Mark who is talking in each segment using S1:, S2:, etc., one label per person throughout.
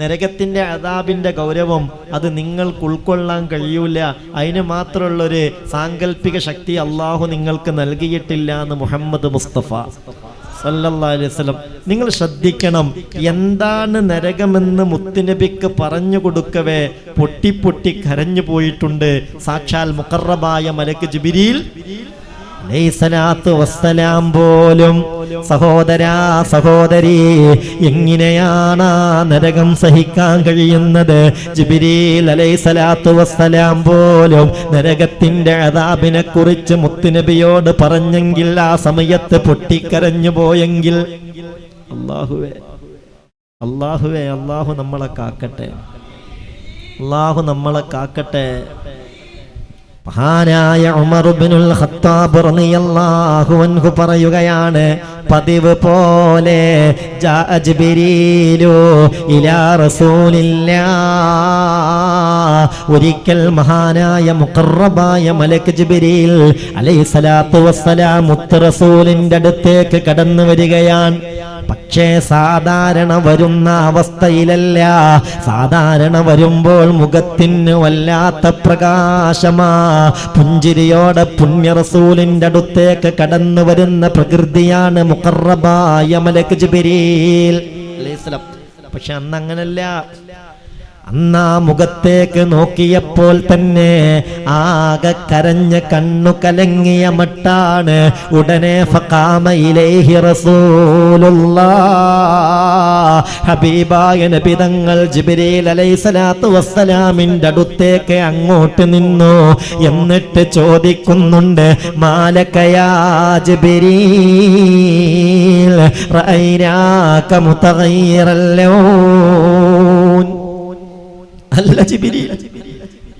S1: നരകത്തിന്റെ അതാബിന്റെ ഗൗരവം അത് നിങ്ങൾക്ക് ഉൾക്കൊള്ളാൻ കഴിയൂല. അതിന് മാത്രമുള്ളൊരു സാങ്കല്പിക ശക്തി അള്ളാഹു നിങ്ങൾക്ക് നൽകിയിട്ടില്ല എന്ന് മുഹമ്മദ് മുസ്തഫ സല്ലാസ്ലം നിങ്ങൾ ശ്രദ്ധിക്കണം എന്താണ് നരകമെന്ന് മുത്തുനബിക്ക് പറഞ്ഞു കൊടുക്കവേ? പൊട്ടി പൊട്ടി കരഞ്ഞു പോയിട്ടുണ്ട് സാക്ഷാൽ മുക്കറബായ മലക്ക് ജിബിരിയിൽ വസ്സലാം പോലും സഹോദരാ സഹോദരി എങ്ങനെയാണ് നരകം സഹിക്കാൻ കഴിയുന്നത്? ജിബിരീൽ അലൈഹിസ്സലാത്തു വസ്സലാം പോലും നരകത്തിന്റെ അതാബിനെ കുറിച്ച് മുത്തുനബിയോട് പറഞ്ഞെങ്കിൽ ആ സമയത്ത് പൊട്ടിക്കരഞ്ഞു പോയെങ്കിൽ അള്ളാഹുവേ അള്ളാഹുവേ അള്ളാഹു നമ്മളെ കാക്കട്ടെ. അള്ളാഹു നമ്മളെ കാക്കട്ടെ. മഹാനായ ഉമർ ഇബ്നുൽ ഖത്താബ് റളിയല്ലാഹു അൻഹു പറയുകയാണ് പതിവ് പോലെ ജാഅ ഇലാ റസൂലില്ലാ ഒരിക്കൽ മഹാനായ മുഖറബായ മലക്ക് ജിബ്രീൽ അലൈഹിസ്സലാത്തു വസ്സലാം മുത്ത് റസൂലിന്റെ അടുത്തേക്ക് കടന്നു വരികയാണ്. പക്ഷേ സാധാരണ വരുന്ന അവസ്ഥയിലല്ല. സാധാരണ വരുമ്പോൾ മുഖത്തിന് വല്ലാത്ത പ്രകാശമാ. പുഞ്ചിരിയോടെ പുണ്യ റസൂലിന്റെ അടുത്തേക്ക് കടന്നു വരുന്ന പ്രകൃതിയാണ് മുഖറബായ മലക്ക് ജിബിരിയിൽ. പക്ഷെ അന്ന് അങ്ങനല്ല അന്ന് മുഖത്തേക്ക് നോക്കിയപ്പോൾ തന്നെ ആകെ കരഞ്ഞ കണ്ണു കലങ്ങിയ മട്ടാണ്. ഉടനെ ഇലൈഹി അലൈ ഹബീബായ അലൈഹിസ്സലാത്തു വസ്സലാമിന്റെ അടുത്തേക്ക് അങ്ങോട്ട് നിന്നു. എന്നിട്ട് ചോദിക്കുന്നുണ്ട് മാലക്കയാ ജിബ്രീൽ അല്ല ജിബിരി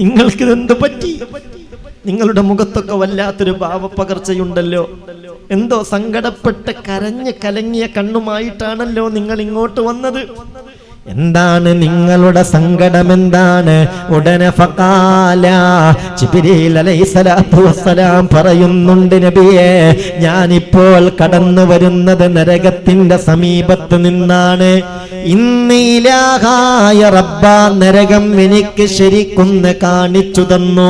S1: നിങ്ങൾക്ക് എന്ത് പറ്റി? നിങ്ങളുടെ മുഖത്തൊക്കെ വല്ലാത്തൊരു ഭാവപ്പകർച്ചയുണ്ടല്ലോ. എന്തോ സങ്കടപ്പെട്ട് കരഞ്ഞ് കലങ്ങിയ കണ്ണുമായിട്ടാണല്ലോ നിങ്ങൾ ഇങ്ങോട്ട് വന്നത്. എന്താണ് നിങ്ങളുടെ സങ്കടം എന്താണ് ഉടനെ വസ്സലാം പറയുന്നുണ്ട് നബിയെ ഞാനിപ്പോൾ കടന്നു വരുന്നത് നരകത്തിന്റെ സമീപത്ത് നിന്നാണ്. ഇന്നീലാഹായ റബ്ബ നരകം എനിക്ക് ശരിക്കൊന്ന് കാണിച്ചു തന്നു.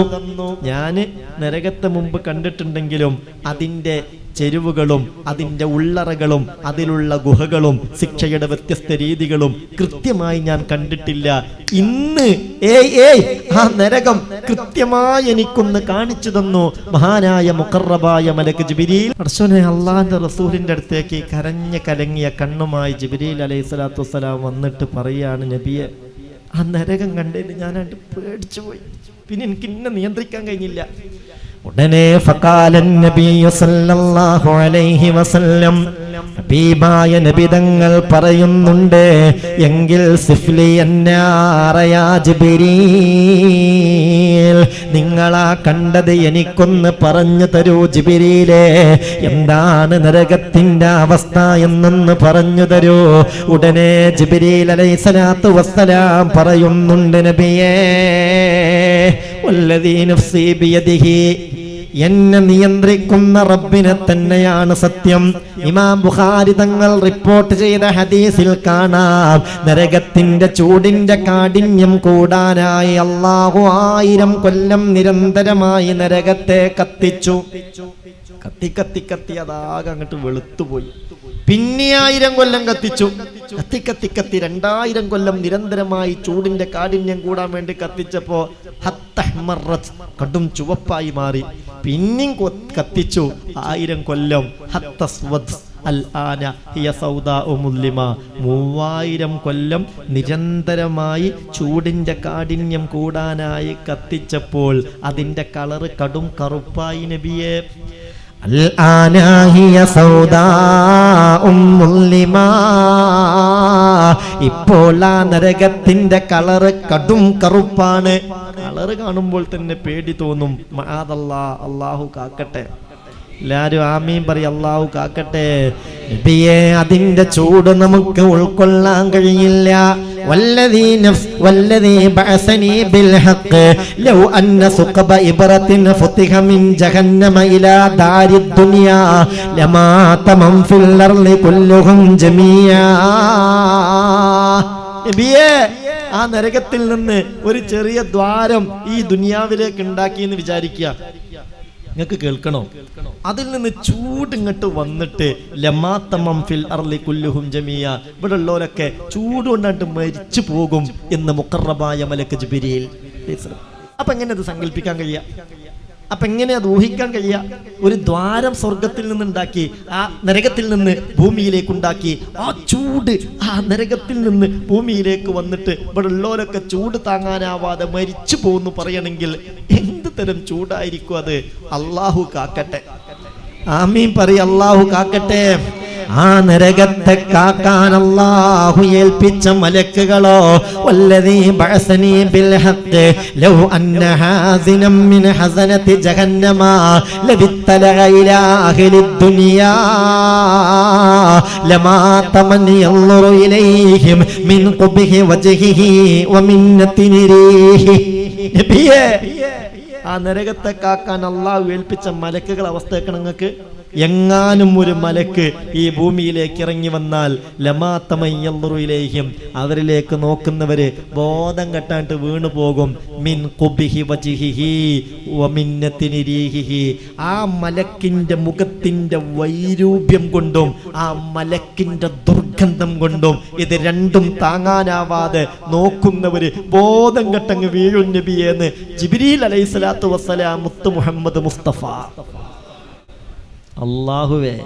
S1: ഞാൻ നരകത്തെ മുമ്പ് കണ്ടിട്ടുണ്ടെങ്കിലും അതിന്റെ ചെരുവുകളും അതിന്റെ ഉള്ളറകളും അതിലുള്ള ഗുഹകളും ശിക്ഷയുടെ വ്യത്യസ്ത രീതികളും കൃത്യമായി ഞാൻ കണ്ടിട്ടില്ല. ഇന്ന് ഏയ് ഏയ് ആ നരകം കൃത്യമായി എനിക്കൊന്ന് കാണിച്ചു തന്നു. മഹാനായ മുഖറബായ മലക്ക് ജിബിരിയിൽ അർശനെ അള്ളാന്റെ റസൂലിന്റെ അടുത്തേക്ക് കരഞ്ഞ കലങ്ങിയ കണ്ണുമായി ജിബിരിയിൽ അലൈഹി സ്വലാത്തു വസ്സലാം വന്നിട്ട് പറയാണ് നബിയെ ആ നരകം കണ്ടതിന് ഞാനായിട്ട് പേടിച്ചു പോയി. പിന്നെ എനിക്ക് ഇന്നെ നിയന്ത്രിക്കാൻ കഴിഞ്ഞില്ല. ഉടനെ ഫക്കാലൻ നബി സല്ലല്ലാഹു അലൈഹി വസല്ലം ഹബീബായ നബിതങ്ങൾ പറയുന്നുണ്ട് എങ്കിൽ സിഫ്ലി നിങ്ങളാ കണ്ടത് എനിക്കൊന്ന് പറഞ്ഞു തരൂ ജിബിരിയിലെ എന്താണ് നരകത്തിന്റെ അവസ്ഥ എന്നൊന്ന് പറഞ്ഞു തരൂ. ഉടനെ ജിബിരിയിൽ അലൈഹിസ്സലാത്തു വസ്സലാം പറയുന്നുണ്ട് നബിയേ വല്ലദീ നഫ്സി എന്നെ നിയന്ത്രിക്കുന്ന റബ്ബിനെ തന്നെയാണ് സത്യം. ഇമാം ബുഖാരി തങ്ങൾ റിപ്പോർട്ട് ചെയ്ത ഹദീസിൽ കാണാം. നരകത്തിന്റെ ചൂടിന്റെ കാഠിന്യം കൂടാനായി അള്ളാഹു ആയിരം കൊല്ലം നിരന്തരമായി നരകത്തെ കത്തിച്ചു. കത്തി കത്തി കത്തി അതാകെ അങ്ങോട്ട് വെളുത്തുപോയി. പിന്നെ ആയിരം കൊല്ലം കത്തിച്ചു. കത്തി കത്തി കത്തി രണ്ടായിരം കൊല്ലം നിരന്തരമായി ചൂടിന്റെ കാഠിന്യം കൂടാൻ വേണ്ടി കത്തിച്ചപ്പോ കടും ചുവപ്പായി മാറി. പിന്നെയും കത്തിച്ചു. ആയിരം കൊല്ലം മൂവായിരം കൊല്ലം നിരന്തരമായി ചൂടിന്റെ കാഠിന്യം കൂടാനായി കത്തിച്ചപ്പോൾ അതിന്റെ കളറ് കടും കറുപ്പായി നബിയെ. ഇപ്പോൾ ആ നരകത്തിന്റെ കളറ് കടും കറുപ്പാണ്. കളറ് കാണുമ്പോൾ തന്നെ പേടി തോന്നും. മാതല്ലാ അള്ളാഹു കാക്കട്ടെ. എല്ലാരും ആമീൻ പറയും അള്ളാഹു കാക്കട്ടെ. അതിന്റെ ചൂട് നമുക്ക് ഉൾക്കൊള്ളാൻ കഴിയില്ല. والذي نفس والذي بعثني بالحق لو أن ثقب إبرة فتح من جهنم إلى دار الدنيا لما تمم في الأرض كلهم جميعا നബിയേ ആ നരകത്തിൽ നിന്ന് ഒരു ചെറിയ ദ്വാരം ഈ ദുനിയാവിലേക്ക് ഉണ്ടാക്കി എന്ന് വിചാരിക്കുക നിങ്ങൾക്ക് കേൾക്കണോ? അതിൽ നിന്ന് ചൂട് ഇങ്ങോട്ട് വന്നിട്ട് ഫിൽ അർലി കുല്ലുഹും ജമിയ. ഇവിടെ ഉള്ളവരൊക്കെ ചൂട് കൊണ്ടാണ്ട് മരിച്ചു പോകും എന്ന് മുക്കറബായ മലക്ക് ജുബിരിയിൽ അപ്പൊ എങ്ങനെ അത് സങ്കല്പിക്കാൻ കഴിയുക അപ്പൊ എങ്ങനെ അത് ഊഹിക്കാൻ കഴിയുക ഒരു ദ്വാരം സ്വർഗത്തിൽ നിന്നുണ്ടാക്കി ആ നരകത്തിൽ നിന്ന് ഭൂമിയിലേക്ക് ഉണ്ടാക്കി ആ ചൂട് ആ നരകത്തിൽ നിന്ന് ഭൂമിയിലേക്ക് വന്നിട്ട് ഇവിടെ ഉള്ളവരൊക്കെ ചൂട് താങ്ങാനാവാതെ മരിച്ചു പോകുന്നു പറയണമെങ്കിൽ എന്ത് ചൂടായിരിക്കും അത്. അള്ളാഹു കാക്കട്ടെ. ആമീൻ പറയ അള്ളാഹു കാക്കട്ടെ. ആ നരകത്തെ കാക്കാൻ അല്ലാഹു ഏൽപ്പിച്ച മലക്കുകളോ വല്ലദീ ബഅസനീ ബിൽ ഹഖ് ലൗ അന്ന ഹാസിനം മിൻ ഹസനതി ജഹന്നമ ലബിത്തല ഇലാ അഹ്ലി ദുനിയാ ലമാ തമൻ യൻളുറു ഇലൈഹിം മിൻ ഖുബ്ഹി വജ്ഹിഹി വമിന്നതി റീഹി നബിയേ ആ നരകത്തെ കാക്കാൻ അള്ളാഹു ഏൽപ്പിച്ച മലക്കുകൾ അവസ്ഥയൊക്കെ നിങ്ങൾക്ക്? എങ്ങാനും ഒരു മലക്ക് ഈ ഭൂമിയിലേക്ക് ഇറങ്ങി വന്നാൽ ലമാത്തമയ്യല്ലുറയിലേക്കും അവരിലേക്ക് നോക്കുന്നവര് ബോധം കെട്ടാണ്ട് വീണു പോകും. മിൻ കുബിഹി വജിഹിഹി ആ മലക്കിന്റെ മുഖത്തിന്റെ വൈരൂപ്യം കൊണ്ടും ആ മലക്കിന്റെ ദുർഗന്ധം കൊണ്ടും ഇത് രണ്ടും താങ്ങാനാവാതെ നോക്കുന്നവര് ബോധം കെട്ടങ്ങ് വീഴും നബിയെന്ന് അലൈഹി സ്വലാത്തു വസ്സലാം മുത്ത് മുഹമ്മദ് മുസ്തഫ. അള്ളാഹുവേ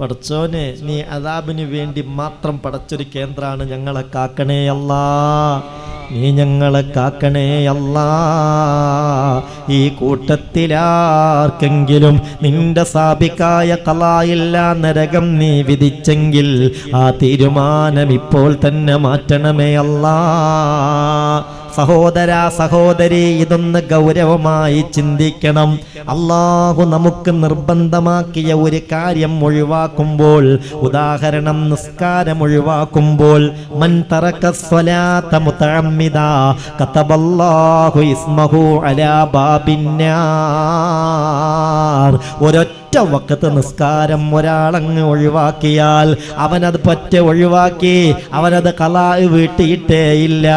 S1: പടച്ചോനെ നീ അതാബിന് വേണ്ടി മാത്രം പടച്ചൊരു കേന്ദ്രമാണ് ഞങ്ങളെ കാക്കണേ അല്ലാ. നീ ഞങ്ങളെ കാക്കണേ അല്ലാ. ഈ കൂട്ടത്തിലാർക്കെങ്കിലും നിന്റെ സാപിക്കായ കലായില്ല നരകം നീ വിധിച്ചെങ്കിൽ ആ തീരുമാനം ഇപ്പോൾ തന്നെ മാറ്റണമേ അല്ലാ. സഹോദര സഹോദരി ഇതൊന്ന് ഗൗരവമായി ചിന്തിക്കണം. അള്ളാഹു നമുക്ക് നിർബന്ധമാക്കിയ ഒരു കാര്യം ഒഴിവാക്കുമ്പോൾ ഉദാഹരണം നിസ്കാരം ഒഴിവാക്കുമ്പോൾ മൻ ഇസ്മഹു അലാ ബാബിന്നാർ ഒരൊറ്റ വക്കത്ത് നിസ്കാരം ഒരാളങ്ങ് ഒഴിവാക്കിയാൽ അവനത് പറ്റ ഒഴിവാക്കി അവനത് കലാ വീട്ടിയിട്ടേ ഇല്ല.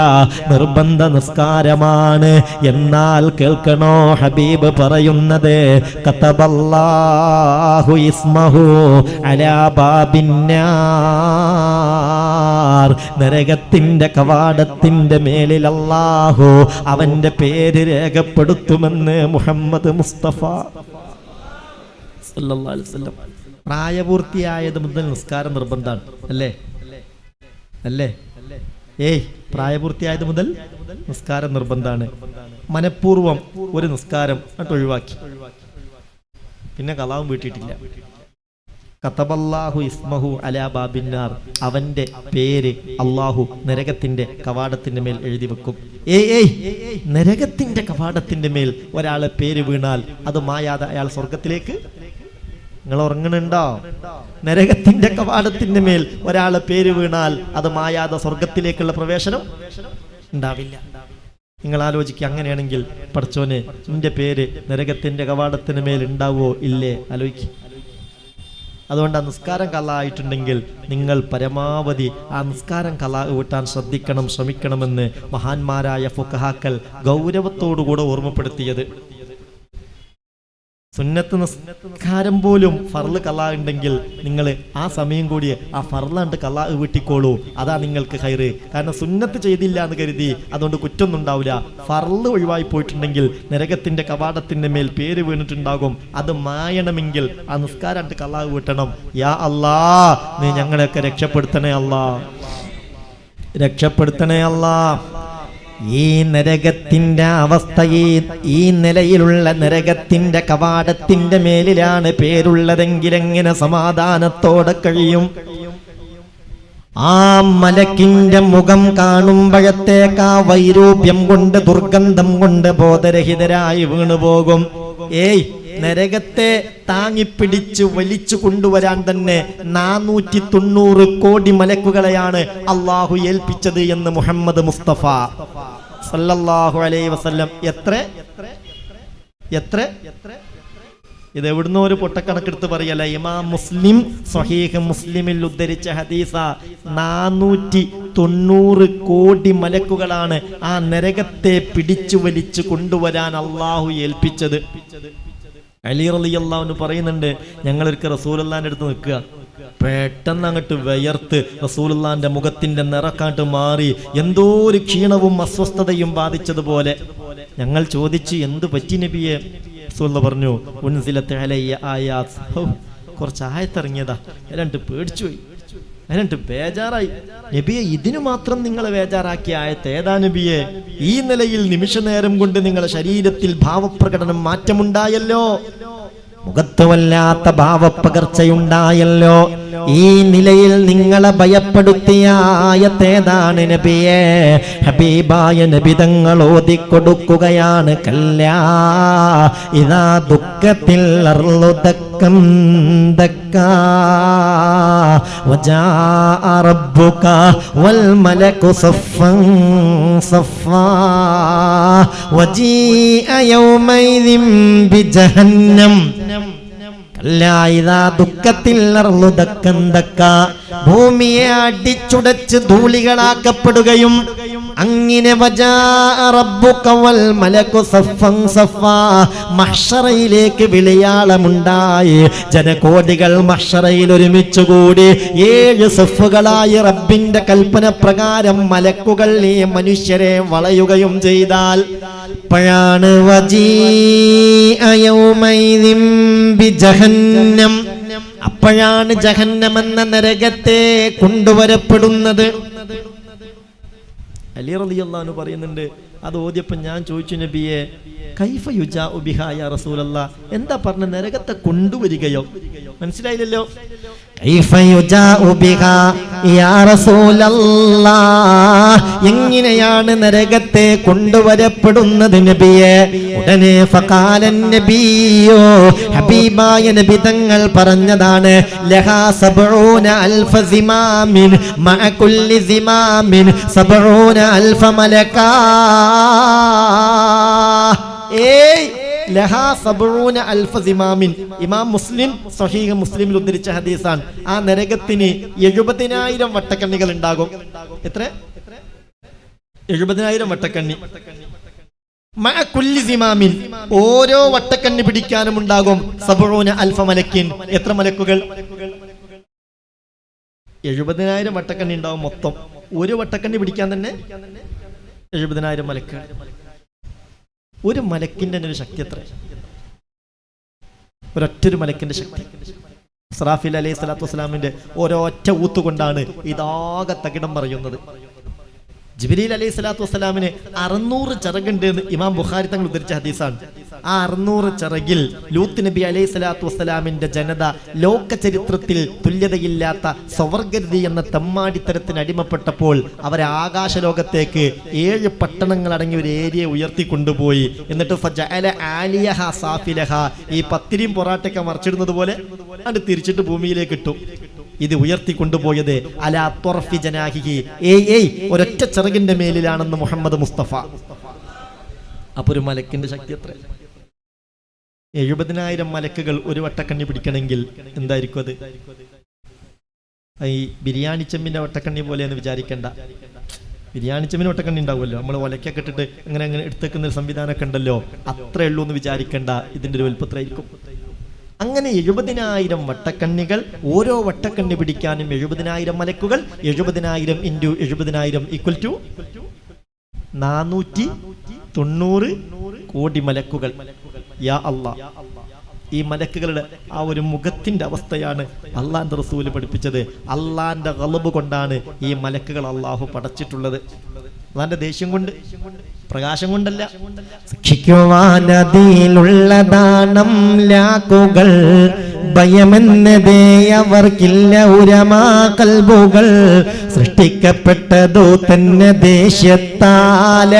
S1: നിർബന്ധ നിസ്കാരമാണ് എന്നാൽ കേൾക്കണോ ഹബീബ് പറയുന്നത്? കതബല്ലാഹു ഇസ്മഹു അലാ ബാബിന്നാർ നരകത്തിന്റെ കവാടത്തിന്റെ മേലിൽ അല്ലാഹു അവന്റെ പേര് രേഖപ്പെടുത്തുമെന്ന് മുഹമ്മദ് മുസ്തഫ പ്രായപൂർത്തിയായത് മുതൽ നിസ്കാരം നിർബന്ധമാണ്. അല്ലേ? അല്ലേ? ഏയ് പ്രായപൂർത്തിയായത് മുതൽ നിസ്കാരം നിർബന്ധമാണ്. മനഃപൂർവം ഒരു നിസ്കാരം ഒഴിവാക്കി. പിന്നെ കലാവും വീട്ടിയിട്ടില്ല. കത്തബല്ലാഹു ഇസ്മഹു അലാ ബാബിന്നാർ അവന്റെ പേര് അള്ളാഹു നരകത്തിന്റെ കവാടത്തിന്റെ മേൽ എഴുതി വെക്കും. ഏയ് ഏയ് നരകത്തിന്റെ കവാടത്തിന്റെ മേൽ ഒരാളെ പേര് വീണാൽ അത് മായാതെ അയാൾ സ്വർഗത്തിലേക്ക് നിങ്ങൾ ഉറങ്ങണുണ്ടോ നരകത്തിന്റെ കവാടത്തിന്റെ മേൽ ഒരാളെ പേര് വീണാൽ അത് മായാതെ സ്വർഗത്തിലേക്കുള്ള പ്രവേശനം ഉണ്ടാവില്ല. നിങ്ങൾ ആലോചിക്കുക അങ്ങനെയാണെങ്കിൽ പഠിച്ചോനെ നിന്റെ പേര് നരകത്തിന്റെ കവാടത്തിന് മേൽ ഉണ്ടാവോ ഇല്ലേ? ആലോചിക്കുക അതുകൊണ്ട് ആ നിസ്കാരം കല ആയിട്ടുണ്ടെങ്കിൽ നിങ്ങൾ പരമാവധി ആ നിസ്കാരം കല വീട്ടാൻ ശ്രദ്ധിക്കണം ശ്രമിക്കണമെന്ന് മഹാന്മാരായ ഫുക്കഹാക്കൽ ഗൗരവത്തോടുകൂടെ ഓർമ്മപ്പെടുത്തിയത്. സുന്നത്ത് നിസ്കാരം പോലും ഫർൾ കലാ ഉണ്ടെങ്കിൽ നിങ്ങൾ ആ സമയം കൂടി ആ ഫർളാണ്ട് കലാ വീട്ടിക്കോളൂ. അതാ നിങ്ങൾക്ക് ഹൈറ് കാരണം സുന്നത്ത് ചെയ്തില്ല എന്ന് കരുതി അതുകൊണ്ട് കുറ്റൊന്നും ഉണ്ടാവില്ല ഫർൾ ഒഴിവായി പോയിട്ടുണ്ടെങ്കിൽ നരകത്തിന്റെ കവാടത്തിന്റെ മേൽ പേര് വീണിട്ടുണ്ടാകും. അത് മായണമെങ്കിൽ ആ നിസ്കാരം കലാ വീട്ടണം. യാ അല്ലാ നീ ഞങ്ങളെയൊക്കെ രക്ഷപ്പെടുത്തണേ അല്ലാ. രക്ഷപ്പെടുത്തണേ അല്ലാ. ഈ നരകത്തിന്റെ അവസ്ഥയെ ഈ നിലയിലുള്ള നരകത്തിന്റെ കവാടത്തിന്റെ മേലിലാണ് പേരുള്ളതെങ്കിൽ എങ്ങനെ സമാധാനത്തോടെ കഴിയും? ആ മലക്കിന്റെ മുഖം കാണുമ്പോഴത്തേക്ക് വൈരൂപ്യം കൊണ്ട് ദുർഗന്ധം കൊണ്ട് ബോധരഹിതരായി വീണുപോകും ഏയ് നരകത്തെ താങ്ങിപ്പിടിച്ച് വലിച്ചു കൊണ്ടുവരാൻ തന്നെ നാനൂറ്റി തൊണ്ണൂറ് കോടി മലക്കുകളെയാണ് അള്ളാഹു ഏൽപ്പിച്ചത് എന്ന് മുഹമ്മദ് മുസ്തഫ. സല്ലല്ലാഹു അലൈഹി വസല്ലം. എത്ര? എത്ര? ഇത് എവിടുന്നോ ഒരു പൊട്ടക്കണക്കെടുത്ത് പറയല്ല? ഇമാം മുസ്ലിം സ്വഹീഹ് മുസ്ലിമിൽ ഉദ്ധരിച്ച ഹദീസ നാനൂറ്റി തൊണ്ണൂറ് കോടി മലക്കുകളാണ് ആ നരകത്തെ പിടിച്ചു വലിച്ചു കൊണ്ടുവരാൻ അള്ളാഹു ഏൽപ്പിച്ചത്. അലി റളിയല്ലാഹു പറയുന്നുണ്ട് ഞങ്ങൾ ഞങ്ങളൊരിക്കൽ റസൂലല്ലാന്റെ അടുത്ത് നിൽക്കുക. പെട്ടെന്ന് അങ്ങോട്ട് വിയർത്ത് റസൂലുള്ളാന്റെ മുഖത്തിന്റെ നിറക്കാട്ട് മാറി എന്തോ ഒരു ക്ഷീണവും അസ്വസ്ഥതയും ബാധിച്ചതുപോലെ ഞങ്ങൾ ചോദിച്ചു എന്ത് പറ്റി നബിയെ? പറഞ്ഞു കുറച്ച് ആയത്തിറങ്ങിയതാ. രണ്ട് പേടിച്ചു പോയി. അതിനിട്ട് ബേജാറായി. നബിയെ ഇതിനു മാത്രം നിങ്ങളെ ബേജാറാക്കിയ ആയത്ത് ഏതാ നബിയെ? ഈ നിലയിൽ നിമിഷ നേരം കൊണ്ട് നിങ്ങളുടെ ശരീരത്തിൽ ഭാവപ്രകടനം മാറ്റമുണ്ടായല്ലോ. മുഖത്ത് വല്ലാത്ത ഭാവപ്പകർച്ചയുണ്ടായല്ലോ. ഈ നിലയിൽ നിങ്ങളെ ഭയപ്പെടുത്തിയ ആയത്തേതാണ് നബിയെ ഹബീബായ നബിതങ്ങൾ ഓതിക്കൊടുക്കുകയാണ് കല്ലാ ഇതാ ദുഃഖത്തിൽ അർളുദക്കം ദക്കാ وجاء ربك والملك صفا صفا وجيء يومئذ بجهنم കല്ല ഇതാ ദുഃഖത്തിൽ ഭൂമിയെ അടിച്ചുടച്ച് ധൂളികളാക്കപ്പെടുകയും അങ്ങനെ മഹ്ഷറയിലേക്ക് വിളിയാളമുണ്ടായി. ജനകോടികൾ മഹ്ഷറയിൽ ഒരുമിച്ചുകൂടി. ഏഴ് സഫുകളായി റബ്ബിന്റെ കൽപ്പന പ്രകാരം മലക്കുകൾ ഈ മനുഷ്യരെ വളയുകയും ചെയ്താൽ. അപ്പോഴാണ് അപ്പോഴാണ് ജഹന്നം എന്ന നരകത്തെ കൊണ്ടുവരപ്പെടുന്നത്. അലി റളിയല്ലാഹു പറയുന്നുണ്ട് അത് ഓദ്യപ്പം ഞാൻ ചോദിച്ചു നബിയെ കൈഫ യുജാ ഉബിഹായ റസൂലല്ല എന്താ പറഞ്ഞ നരകത്തെ കൊണ്ടുവരികയോ? മനസ്സിലായില്ലല്ലോ? എങ്ങനെയാണ് നരകത്തെ കൊണ്ടുവരപ്പെടുന്നത് നബിയെ? ഉടനെ ഫകാലൻ നബിയോ ഹബീബായ നബി തങ്ങൾ പറഞ്ഞതാണ് ലഹാ സബഊന അൽഫ സിമാമിൻ മഅ സിമാമിൻ സബഊന അൽഫ മലകാ ഏയ്! ലഹാ സബഊന അൽഫ സിമാമിൻ ഇമാം മുസ്ലിം സ്വഹീഹ് മുസ്ലിമിൽ ഉദ്ധരിച്ച ഹദീസാണ്. ആ നരകത്തിന് എഴുപതിനായിരം വട്ടക്കണ്ണികൾ ഉണ്ടാകും. എത്ര? എഴുപതിനായിരം വട്ടക്കണ്ണി. സിമാമിൻ ഓരോ വട്ടക്കണ്ണി പിടിക്കാനും ഉണ്ടാകും സബറൂന അൽഫ മലക്കിൻ. എത്ര മലക്കുകൾ? എഴുപതിനായിരം വട്ടക്കണ്ണി ഉണ്ടാവും മൊത്തം. ഒരു വട്ടക്കണ്ണി പിടിക്കാൻ തന്നെ എഴുപതിനായിരം മലക്ക്. ഒരു മലക്കിന്റെ തന്നെ ഒരു ശക്തി എത്ര ഒരൊറ്റൊരു മലക്കിന്റെ ശക്തി. സറാഫിൽ അലൈഹി സ്വലാത്തു വസ്സലാമിന്റെ ഒരൊറ്റ ഊത്തുകൊണ്ടാണ് ഇതാകെ തകിടം പറയുന്നത്. ജിബിലീൽ അലൈഹി സ്വലാത്തു വസ്സലാമിന് അറുന്നൂറ് ചിറകുണ്ട് എന്ന് ഇമാം ബുഖാരി തങ്ങൾ ഉദ്ധരിച്ച ഹദീസാണ്. ആ അറുന്നൂറ് ചിറകിൽ ലൂത്ത് നബി അലൈഹി സ്വലാത്തു വസ്സലാമിന്റെ ജനത ലോക ചരിത്രത്തിൽ തുല്യതയില്ലാത്ത സ്വവർഗതി എന്ന തെമ്മാടിത്തരത്തിന് അടിമപ്പെട്ടപ്പോൾ അവരെ ആകാശ ലോകത്തേക്ക് ഏഴ് പട്ടണങ്ങൾ അടങ്ങിയ ഒരു ഏരിയ ഉയർത്തി കൊണ്ടുപോയി എന്നിട്ട് ആലിയഹ ഈ പത്തിരിയും പൊറാട്ടൊക്കെ മറിച്ചിടുന്നത് പോലെ അത് തിരിച്ചിട്ട് ഭൂമിയിലേക്ക് ഇട്ടു. ഇത് ഉയർത്തി കൊണ്ടുപോയത് അലാ ത്വറഫി ജനാഹിഹി. ഏയ് ഒരൊറ്റ ചിറകിന്റെ മേലിലാണെന്ന് മുഹമ്മദ് മുസ്തഫ. അപ്പൊ ഒരു മലക്കിന്റെ ശക്തി എത്ര എഴുപതിനായിരം മലക്കുകൾ ഒരു വട്ടക്കണ്ണി പിടിക്കണമെങ്കിൽ എന്തായിരിക്കും അത്? ഈ ബിരിയാണി ചെമ്മിന്റെ വട്ടക്കണ്ണി പോലെയെന്ന് വിചാരിക്കേണ്ട. ബിരിയാണി ചെമ്മിന് വട്ടക്കണ്ണി ഉണ്ടാവുമല്ലോ. നമ്മൾ ഒലക്കൊക്കെ ഇട്ടിട്ട് അങ്ങനെ അങ്ങനെ എടുത്തേക്കുന്ന ഒരു സംവിധാനമൊക്കെ ഉണ്ടല്ലോ. അത്രേ ഉള്ളൂ എന്ന് വിചാരിക്കേണ്ട. ഇതിന്റെ ഒരു വലുപ്പത്രയായിരിക്കും അങ്ങനെ എഴുപതിനായിരം വട്ടക്കണ്ണികൾ ഓരോ വട്ടക്കണ്ണി പിടിക്കാനും എഴുപതിനായിരം മലക്കുകൾ എഴുപതിനായിരം ഇന്റു എഴുപതിനായിരം ഈക്വൽ ടു നാനൂറ്റി തൊണ്ണൂറ് കോടി മലക്കുകൾ. യാ അല്ല ഈ മലക്കുകളുടെ ആ ഒരു മുഖത്തിന്റെ അവസ്ഥയാണ് അള്ളാന്റെ റസൂൽ പഠിപ്പിച്ചത്. അള്ളാന്റെ കളബ് കൊണ്ടാണ് ഈ മലക്കുകൾ അള്ളാഹു പടച്ചിട്ടുള്ളത്. അള്ളാന്റെ ദേഷ്യം കൊണ്ട് പ്രകാശം കൊണ്ടല്ല. ശിക്ഷിക്കുവാനതിയിലുള്ളതാണം ലാക്കുകൾ ഭയമെന്നതേ അവർക്കില്ല ഉരമാ കൽബുകൾ. സൃഷ്ടിക്കപ്പെട്ടതോ തന്നെ ദേഷ്യത്താല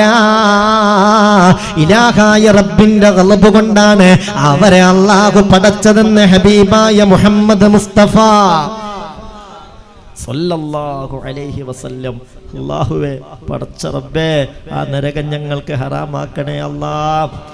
S1: ഇലാഹായ റബ്ബിന്റെ കളബ് കൊണ്ടാണ് അവരെ അള്ളാഹു പടച്ചതെന്ന് ഹബീബായ മുഹമ്മദ് മുസ്തഫ. സല്ലല്ലാഹു അലൈഹി വസല്ലം. പടച്ച റബ്ബേ ആ നരകം ഞങ്ങൾക്ക് ഹറാമാക്കണേ അല്ലാ